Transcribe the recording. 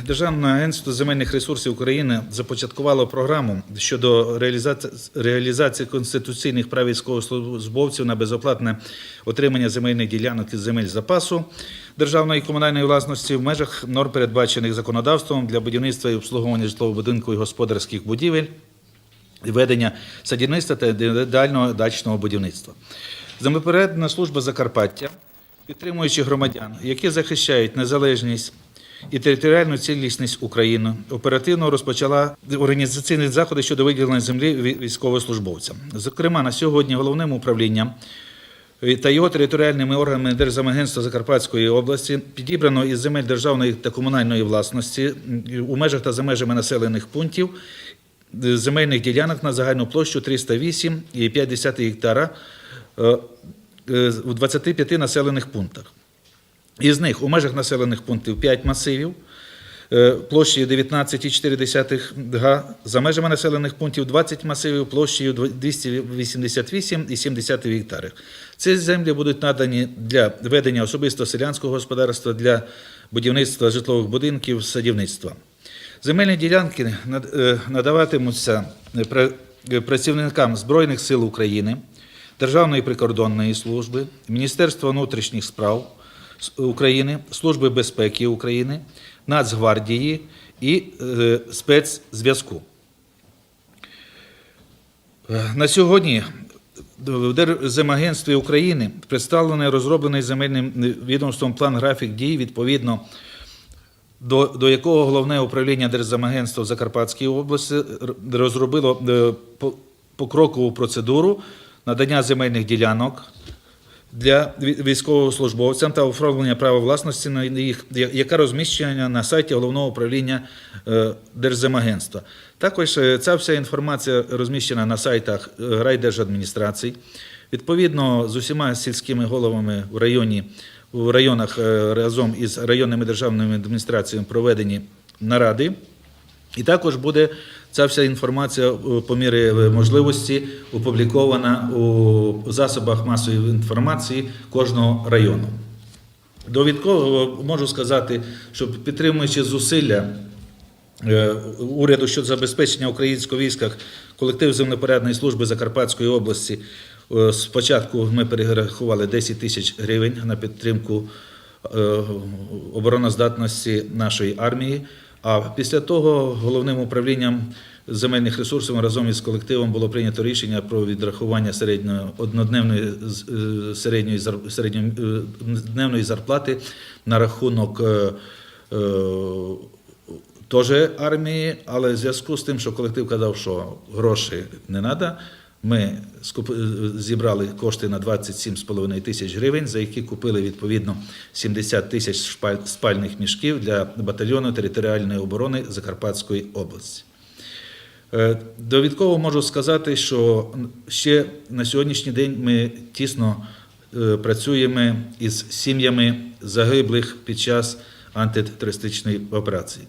Державне агентство земельних ресурсів України започаткувало програму щодо реалізації, конституційних прав військовослужбовців на безоплатне отримання земельних ділянок із земель запасу державної і комунальної власності в межах норм, передбачених законодавством для будівництва і обслуговування житлового будинку і господарських будівель, ведення садівництва та індивідуального дачного будівництва. Землепорядна служба Закарпаття, підтримуючи громадян, які захищають незалежність і територіальну цілісність України, оперативно розпочала організаційні заходи щодо виділення землі військовослужбовцям. Зокрема, на сьогодні головним управлінням та його територіальними органами Держземагентства Закарпатської області підібрано із земель державної та комунальної власності у межах та за межами населених пунктів е, земельних ділянок на загальну площу 308,5 гектара е, е, у 25 населених пунктах. Із них у межах населених пунктів 5 масивів, е, площею 19,4 га, за межами населених пунктів 20 масивів площею 288,7 гектари. Ці землі будуть надані для ведення особисто селянського господарства, для будівництва житлових будинків, садівництва. Земельні ділянки е, надаватимуться е, пра- працівникам Збройних сил України, Державної прикордонної служби, Міністерства внутрішніх справ України, Служби безпеки України, Нацгвардії і е, спецзв'язку. Е, На сьогодні в Держземагентстві України представлений розроблений земельним е, відомством план графік дій відповідно до, до якого головне управління Держземагентства в Закарпатській області розробило е, покрокову процедуру надання земельних ділянок для ві- військовослужбовцям та оформлення права власності на їх, я- яка розміщена на сайті головного управління е, Держземагентства. Також е, ця вся інформація розміщена на сайтах е, райдержадміністрацій. Відповідно, з усіма сільськими головами в районі в районах разом із районними державними адміністраціями проведені наради. І також буде ця вся інформація е, по мірі е, можливості опублікована у засобах масової інформації кожного району. Довідково можу сказати, що підтримуючи зусилля е, уряду щодо забезпечення українського війська колектив землепорядної служби Закарпатської області. е, Спочатку ми перерахували 10 тисяч гривень на підтримку е, обороноздатності нашої армії. А після того головним управлінням земельних ресурсів разом із колективом було прийнято рішення про відрахування середньої однодневної е, середньої середньодневної зарплати на рахунок. е, е, теж армії, але в зв'язку з тим, що колектив казав, що грошей не треба, ми зібрали кошти на 27,5 тисяч гривень, за які купили відповідно 70 тисяч спальних мішків для батальйону територіальної оборони Закарпатської області. Е, Довідково можу сказати, що ще на сьогоднішній день ми тісно е, працюємо із сім'ями загиблих під час антитерористичної операції.